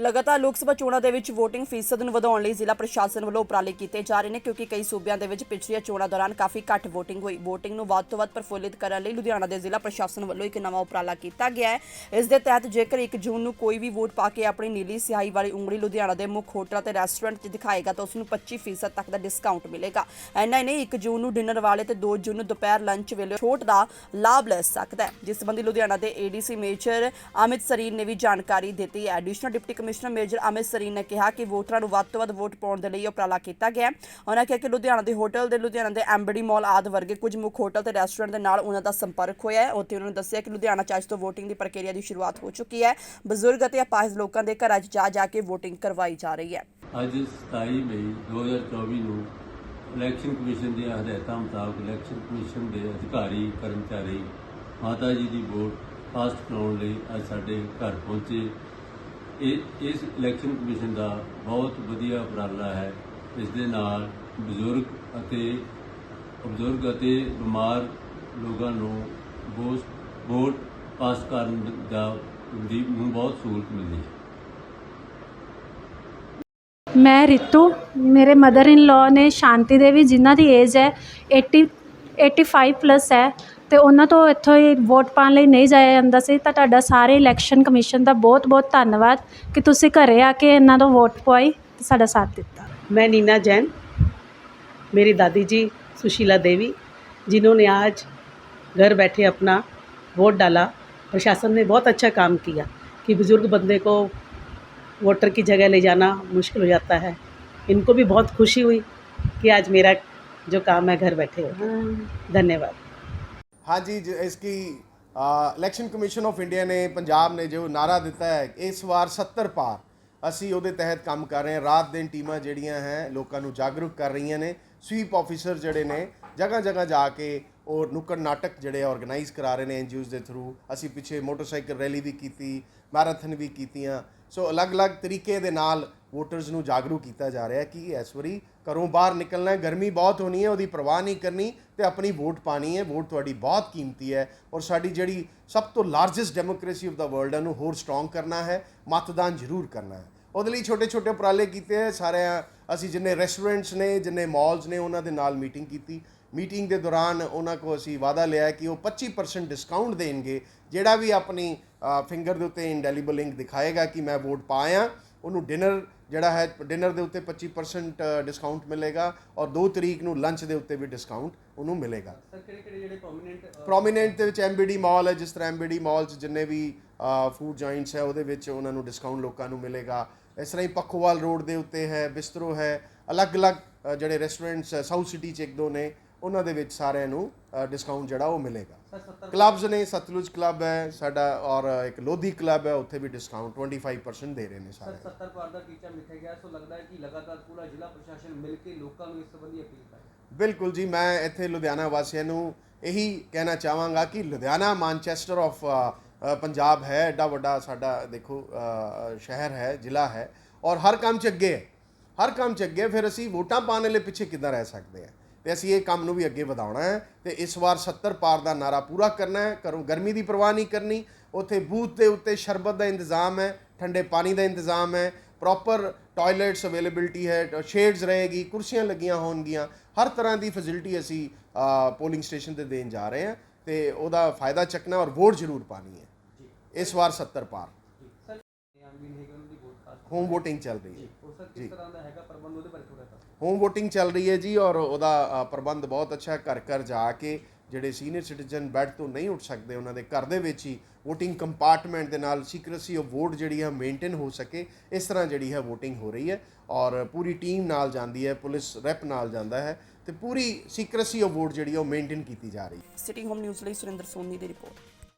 ਲਗਾਤਾਰ ਲੋਕ ਸਭਾ ਚੋਣਾਂ ਦੇ ਵਿੱਚ VOTING ਫੀਸਦ ਨੂੰ ਵਧਾਉਣ ਲਈ ਜ਼ਿਲ੍ਹਾ ਪ੍ਰਸ਼ਾਸਨ ਵੱਲੋਂ ਉਪਰਾਲੇ ਕੀਤੇ ਜਾ ਰਹੇ ਨੇ, ਕਿਉਂਕਿ ਕਈ ਸੂਬਿਆਂ ਦੇ ਵਿੱਚ ਪਿਛਲੀਆਂ ਚੋਣਾਂ ਦੌਰਾਨ ਕਾਫੀ ਘੱਟ VOTING ਹੋਈ। VOTING ਨੂੰ ਵੱਧ ਤੋਂ ਵੱਧ ਪ੍ਰਫੁੱਲਿਤ ਕਰਨ ਲਈ ਲੁਧਿਆਣਾ ਦੇ ਜ਼ਿਲ੍ਹਾ ਪ੍ਰਸ਼ਾਸਨ ਵੱਲੋਂ ਇੱਕ ਨਵਾਂ ਉਪਰਾਲਾ ਕੀਤਾ ਗਿਆ ਹੈ। ਇਸ ਦੇ ਤਹਿਤ ਜੇਕਰ 1 ਜੂਨ ਨੂੰ ਕੋਈ ਵੀ ਵੋਟ ਪਾ ਕੇ ਆਪਣੀ ਨੀਲੀ ਸਿਆਹੀ ਵਾਲੀ ਉਂਗਲੀ ਲੁਧਿਆਣਾ ਦੇ ਮੁੱਖ ਹੋਟਲਾਂ ਤੇ ਰੈਸਟੋਰੈਂਟ 'ਚ ਦਿਖਾਏਗਾ, ਤਾਂ ਉਸ ਨੂੰ 25% ਤੱਕ ਦਾ ਡਿਸਕਾਊਂਟ ਮਿਲੇਗਾ। ਐਨਾ ਹੀ ਨਹੀਂ 1 ਜੂਨ ਨੂੰ ਡਿਨਰ ਵਾਲੇ ਤੇ 2 ਜੂਨ ਨੂੰ ਦੁਪਹਿਰ ਲੰਚ ਵੇਲੇ ਛੋਟ ਦਾ ਲਾਭ ਲੈ ਸਕਦਾ ਹੈ। ਜਿਸ ਸੰਬੰਧੀ ਲੁਧਿਆਣਾ ਦੇ ਏਡੀਸੀ ਮੇਜਰ ਅਮਿਤ ਸਰੀਨ ਨੇ ਵੀ ਜਾਣਕਾਰੀ ਦਿੱਤੀ ਹੈ। Additional deputy commissioner major Amit Sareen ਨੇ ਕਿਹਾ ਕਿ ਵੋਟਰਾਂ ਨੂੰ ਵੱਧ ਤੋਂ ਵੱਧ ਵੋਟ ਪਾਉਣ ਦੇ ਲਈ ਉਪਰਾਲਾ ਕੀਤਾ ਗਿਆ ਉਹਨਾਂ ਕਿਹਾ ਕਿ ਲੁਧਿਆਣਾ ਦੇ ਹੋਟਲ ਦੇ ਲੁਧਿਆਣਾ ਦੇ ਐਮਬਡੀ ਮਾਲ ਆਦਿ ਵਰਗੇ ਕੁਝ ਮੁੱਖ ਹੋਟਲ ਤੇ ਰੈਸਟੋਰੈਂਟ ਦੇ ਨਾਲ ਉਹਨਾਂ ਦਾ ਸੰਪਰਕ ਹੋਇਆ ਹੈ। ਉੱਥੇ ਉਹਨਾਂ ਨੇ ਦੱਸਿਆ ਕਿ ਲੁਧਿਆਣਾ ਚ ਤੋਂ VOTING ਦੀ ਪ੍ਰਕਿਰਿਆ ਦੀ ਸ਼ੁਰੂਆਤ ਹੋ ਚੁੱਕੀ ਹੈ। ਬਜ਼ੁਰਗ ਅਤੇ ਅਪਾਹਜ ਲੋਕਾਂ ਦੇ ਘਰਾਂ 'ਚ ਜਾ ਜਾ ਕੇ ਵੋਟਿੰਗ ਕਰਵਾਈ ਜਾ ਰਹੀ ਹੈ। ਅੱਜ 27 ਮਈ 2024 ਨੂੰ ਇਲੈਕਸ਼ਨ ਕਮਿਸ਼ਨ ਦੀਆਂ ਹਦਾਇਤਾਂ ਮੁਤਾਬਕ ਇਲੈਕਸ਼ਨ ਕਮਿਸ਼ਨ ਦੇ ਅਧਿਕਾਰੀ, ਕਰਮਚਾਰੀ, ਮਾਤਾ ਜੀ ਦੀ ਵੋਟ ਕਾਸਟ ਕਰਾਉਣ ਲਈ ਅੱਜ ਸਾਡੇ ਘਰ ਪਹੁੰਚੇ। ਇਹ, ਇਸ ਇਲੈਕਸ਼ਨ ਕਮਿਸ਼ਨ ਦਾ ਬਹੁਤ ਵਧੀਆ ਉਪਰਾਲਾ ਹੈ। ਇਸ ਦੇ ਨਾਲ ਬਜ਼ੁਰਗ ਅਤੇ ਬਜ਼ੁਰਗ ਅਤੇ ਬਿਮਾਰ ਲੋਕਾਂ ਨੂੰ ਵੋਟ ਵੋਟ ਪਾਸ ਕਰਨ ਦਾ ਦੀ ਨੂੰ ਬਹੁਤ ਸਹੂਲਤ ਮਿਲਦੀ ਹੈ। ਮੈਂ ਰਿਤੂ, ਮੇਰੇ ਮਦਰ ਇਨ ਲਾਅ ਨੇ ਸ਼ਾਂਤੀ ਦੇਵੀ ਜਿਨ੍ਹਾਂ ਦੀ ਏਜ ਹੈ 80 85 ਪਲੱਸ ਹੈ। ਤੇ ਉਹਨਾਂ ਤੋਂ ਇੱਥੋਂ ਹੀ ਵੋਟ ਪਾਉਣ ਲਈ ਨਹੀਂ ਜਾਇਆ ਜਾਂਦਾ ਸੀ ਤਾਂ ਤੁਹਾਡਾ ਸਾਰੇ ਇਲੈਕਸ਼ਨ ਕਮਿਸ਼ਨ ਦਾ ਬਹੁਤ ਬਹੁਤ ਧੰਨਵਾਦ ਕਿ ਤੁਸੀਂ ਘਰੇ ਆ ਕੇ ਇਹਨਾਂ ਤੋਂ ਵੋਟ ਪਵਾਈ ਤੇ ਸਾਡਾ ਸਾਥ ਦਿੱਤਾ मैं नीना जैन मेरी दादी जी सुशीला देवी जिन्होंने आज घर बैठे अपना वोट डाला प्रशासन ने बहुत अच्छा काम किया कि बुज़ुर्ग बंदे को वोटर की जगह ले जाना मुश्किल हो जाता है इनको भी बहुत खुशी हुई कि आज मेरा जो काम है घर बैठे हो धन्यवाद ਹਾਂਜੀ ਇਸ ਕੀ ਇਲੈਕਸ਼ਨ ਕਮਿਸ਼ਨ ਆਫ ਇੰਡੀਆ ਨੇ, ਪੰਜਾਬ ਨੇ ਜੋ ਨਾਰਾ ਦਿੱਤਾ ਹੈ, ਇਸ ਵਾਰ 70 ਪਾਰ। ਅਸੀਂ ਉਹਦੇ ਤਹਿਤ ਕੰਮ ਕਰ ਰਹੇ ਹਾਂ। ਰਾਤ ਦਿਨ ਟੀਮਾਂ ਜਿਹੜੀਆਂ ਹੈ, ਲੋਕਾਂ ਨੂੰ ਜਾਗਰੂਕ ਕਰ ਰਹੀਆਂ ਨੇ। ਸਵੀਪ ਆਫੀਸਰ ਜਿਹੜੇ ਨੇ ਜਗ੍ਹਾ ਜਗ੍ਹਾ ਜਾ ਕੇ ਔਰ ਨੁੱਕੜ ਨਾਟਕ ਜਿਹੜੇ ਆਰਗੇਨਾਈਜ਼ ਕਰਾ ਰਹੇ ਨੇ ਐਨਜੀਓਜ਼ ਦੇ ਥਰੂ ਅਸੀਂ ਪਿੱਛੇ ਮੋਟਰਸਾਈਕਲ ਰੈਲੀ ਵੀ ਕੀਤੀ, ਮੈਰਾਥਨ ਵੀ ਕੀਤੀਆਂ। ਸੋ ਅਲੱਗ-ਅਲੱਗ ਤਰੀਕੇ ਦੇ ਨਾਲ ਵੋਟਰਸ ਨੂੰ ਜਾਗਰੂਕ ਕੀਤਾ ਜਾ ਰਿਹਾ ਕਿ ਇਸ ਵਾਰੀ ਘਰੋਂ ਬਾਹਰ ਨਿਕਲਣਾ ਹੈ ਗਰਮੀ ਬਹੁਤ ਹੋਣੀ ਹੈ ਉਹਦੀ ਪਰਵਾਹ ਨਹੀਂ ਕਰਨੀ ਤੇ ਆਪਣੀ ਵੋਟ ਪਾਣੀ ਹੈ ਵੋਟ ਤੁਹਾਡੀ ਬਹੁਤ ਕੀਮਤੀ ਹੈ ਔਰ ਸਾਡੀ ਜਿਹੜੀ ਸਭ ਤੋਂ largest democracy of the world ਹੈ ਨੂੰ ਹੋਰ ਸਟਰੋਂਗ ਕਰਨਾ ਹੈ ਮਤਦਾਨ ਜ਼ਰੂਰ ਕਰਨਾ ਹੈ ਉਹਦੇ ਲਈ ਛੋਟੇ ਛੋਟੇ ਉਪਰਾਲੇ ਕੀਤੇ ਹੈ ਸਾਰੇ ਅਸੀਂ ਜਿੰਨੇ ਰੈਸਟੋਰੈਂਟਸ ਨੇ ਜਿੰਨੇ ਮਾਲਸ ਨੇ ਉਹਨਾਂ ਦੇ ਨਾਲ ਮੀਟਿੰਗ ਕੀਤੀ ਮੀਟਿੰਗ ਦੇ ਦੌਰਾਨ ਉਹਨਾਂ ਕੋ ਅਸੀਂ ਵਾਅਦਾ ਲਿਆ ਕਿ ਉਹ 25% ਡਿਸਕਾਊਂਟ ਦੇਣਗੇ ਜਿਹੜਾ ਵੀ ਆਪਣੀ ਫਿੰਗਰ ਦੇ ਉੱਤੇ ਇੰਡੈਲੀਬਲ ਲਿੰਕ ਦਿਖਾਏਗਾ ਕਿ ਮੈਂ ਵੋਟ ਪਾਇਆ ਉਹਨੂੰ ਡਿਨਰ ਜਿਹੜਾ ਹੈ ਡਿਨਰ ਦੇ ਉੱਤੇ 25% ਡਿਸਕਾਊਂਟ ਮਿਲੇਗਾ ਔਰ 2 ਤਰੀਕ ਨੂੰ ਲੰਚ ਦੇ ਉੱਤੇ ਵੀ ਡਿਸਕਾਊਂਟ ਉਹਨੂੰ ਮਿਲੇਗਾ। ਸਰ ਕਿਹੜੇ ਕਿਹੜੇ ਜਿਹੜੇ ਪ੍ਰੋਮਿਨੈਂਟ ਪ੍ਰੋਮਿਨੈਂਟ ਦੇ ਵਿੱਚ ਐਮਬੀਡੀ ਮਾਲ ਹੈ ਜਿਸ ਤਰ੍ਹਾਂ ਐਮਬੀਡੀ ਮਾਲ 'ਚ ਜਿੰਨੇ ਵੀ ਫੂਡ ਜੁਆਇੰਟਸ ਹੈ ਉਹਦੇ ਵਿੱਚ ਉਹਨਾਂ ਨੂੰ ਡਿਸਕਾਊਂਟ ਲੋਕਾਂ ਨੂੰ ਮਿਲੇਗਾ। ਇਸ ਤਰ੍ਹਾਂ ਹੀ ਪੱਖੋਵਾਲ ਰੋਡ ਦੇ ਉੱਤੇ ਹੈ ਬਿਸਤਰੋ ਹੈ ਅਲੱਗ-ਅਲੱਗ ਜਿਹੜੇ ਰੈਸਟੋਰੈਂਟਸ ਸਾਊਥ ਸਿਟੀ 'ਚ ਇੱਕ ਦੋ ਨੇ। ਉਹਨਾਂ ਦੇ ਵਿੱਚ ਸਾਰਿਆਂ ਨੂੰ ਡਿਸਕਾਊਂਟ ਜਿਹੜਾ ਉਹ ਮਿਲੇਗਾ। ਸਰ 70 ਕਲੱਬਸ ਨੇ ਸਤਲੁਜ ਕਲੱਬ ਹੈ ਸਾਡਾ ਔਰ ਇੱਕ ਲੋਧੀ ਕਲੱਬ ਹੈ ਉੱਥੇ ਵੀ ਡਿਸਕਾਊਂਟ 25% ਦੇ ਰਹੇ ਨੇ ਸਰ ਸਾਰੇ। 70 ਪਾਰ ਦਾ ਟੀਚਾ ਮਿੱਥਿਆ ਗਿਆ ਸੋ ਲੱਗਦਾ ਹੈ ਕਿ ਲਗਾਤਾਰ ਪੂਰਾ ਜ਼ਿਲ੍ਹਾ ਪ੍ਰਸ਼ਾਸਨ ਮਿਲ ਕੇ ਲੋਕਾਂ ਨੂੰ ਇਸ ਸੰਬੰਧੀ ਅਪੀਲ ਕਰ ਰਿਹਾ ਬਿਲਕੁਲ ਜੀ ਮੈਂ ਇੱਥੇ ਲੁਧਿਆਣਾ ਵਾਸੀਆਂ ਨੂੰ ਇਹੀ ਕਹਿਣਾ ਚਾਹਾਂਗਾ ਕਿ ਲੁਧਿਆਣਾ ਮਾਨਚੈਸਟਰ ਆਫ ਪੰਜਾਬ ਹੈ ਐਡਾ ਵੱਡਾ ਸਾਡਾ ਦੇਖੋ ਸ਼ਹਿਰ ਹੈ ਜ਼ਿਲ੍ਹਾ ਹੈ ਔਰ ਹਰ ਕੰਮ 'ਚ ਅੱਗੇ ਹੈ। ਹਰ ਕੰਮ 'ਚ ਅੱਗੇ ਫਿਰ ਅਸੀਂ ਵੋਟਾਂ ਪਾਉਣ ਵਾਲੇ ਪਿੱਛੇ ਕਿੱਦਾਂ ਰਹਿ ਸਕਦੇ ਹਾਂ? ਤੇ ਅਸੀਂ ਇਹ ਕੰਮ ਨੂੰ ਵੀ ਅੱਗੇ ਵਧਾਉਣਾ ਹੈ ਤੇ ਇਸ ਵਾਰ 70 ਪਾਰ ਦਾ ਨਾਰਾ ਪੂਰਾ ਕਰਨਾ ਹੈ। ਘਰੋਂ ਗਰਮੀ ਦੀ ਪਰਵਾਹ ਨਹੀਂ ਕਰਨੀ। ਉੱਥੇ ਬੂਥ ਦੇ ਉੱਤੇ ਸ਼ਰਬਤ ਦਾ ਇੰਤਜ਼ਾਮ ਹੈ ਠੰਡੇ ਪਾਣੀ ਦਾ ਇੰਤਜ਼ਾਮ ਹੈ ਪ੍ਰੋਪਰ ਟਾਇਲਟਸ ਅਵੇਲੇਬਿਲਟੀ ਹੈ ਸ਼ੇਡਸ ਰਹੇਗੀ ਕੁਰਸੀਆਂ ਲੱਗੀਆਂ ਹੋਣਗੀਆਂ। ਹਰ ਤਰ੍ਹਾਂ ਦੀ ਫੈਸਿਲਿਟੀ ਅਸੀਂ ਪੋਲਿੰਗ ਸਟੇਸ਼ਨ ਤੇ ਦੇਣ ਜਾ ਰਹੇ ਹਾਂ ਤੇ ਉਹਦਾ ਫਾਇਦਾ ਚੱਕਣਾ ਔਰ ਵੋਟ ਜ਼ਰੂਰ ਪਾਣੀ ਹੈ। ਇਸ ਵਾਰ 70 ਪਾਰ। ਹੋਮ ਵੋਟਿੰਗ ਚੱਲ ਰਹੀ ਹੈ। ਉਹ ਸਰ ਕਿਸ ਤਰ੍ਹਾਂ ਦਾ ਹੈਗਾ ਪ੍ਰਬੰਧ ਉਹਦੇ ਬਾਰੇ ਥੋੜਾ ਹੋਮ VOTING ਚੱਲ ਰਹੀ ਹੈ ਜੀ ਔਰ ਉਹਦਾ ਪ੍ਰਬੰਧ ਬਹੁਤ ਅੱਛਾ ਹੈ। ਘਰ ਘਰ ਜਾ ਕੇ ਜਿਹੜੇ ਸੀਨੀਅਰ ਸਿਟੀਜ਼ਨ ਬੈੱਡ ਤੋਂ ਨਹੀਂ ਉੱਠ ਸਕਦੇ ਉਹਨਾਂ ਦੇ ਘਰ ਦੇ ਵਿੱਚ ਹੀ VOTING ਕੰਪਾਰਟਮੈਂਟ ਦੇ ਨਾਲ ਸੀਕ੍ਰੇਸੀ ਆਫ ਵੋਟ ਜਿਹੜੀ ਹੈ ਮੇਨਟੇਨ ਹੋ ਸਕੇ ਇਸ ਤਰ੍ਹਾਂ ਜਿਹੜੀ ਹੈ VOTING ਹੋ ਰਹੀ ਹੈ ਔਰ ਪੂਰੀ ਟੀਮ ਨਾਲ ਜਾਂਦੀ ਹੈ ਪੁਲਿਸ ਰੈਪ ਨਾਲ ਜਾਂਦਾ ਹੈ ਤੇ ਪੂਰੀ ਸੀਕ੍ਰੇਸੀ ਆਫ ਵੋਟ ਜਿਹੜੀ ਹੈ ਉਹ ਮੇਨਟੇਨ ਕੀਤੀ ਜਾ ਰਹੀ ਹੈ। ਸਿਟੀ ਹੋਮ ਨਿਊਜ਼ ਲਈ ਸੁਰਿੰਦਰ ਸੋਨੀ ਦੀ ਰਿਪੋਰਟ।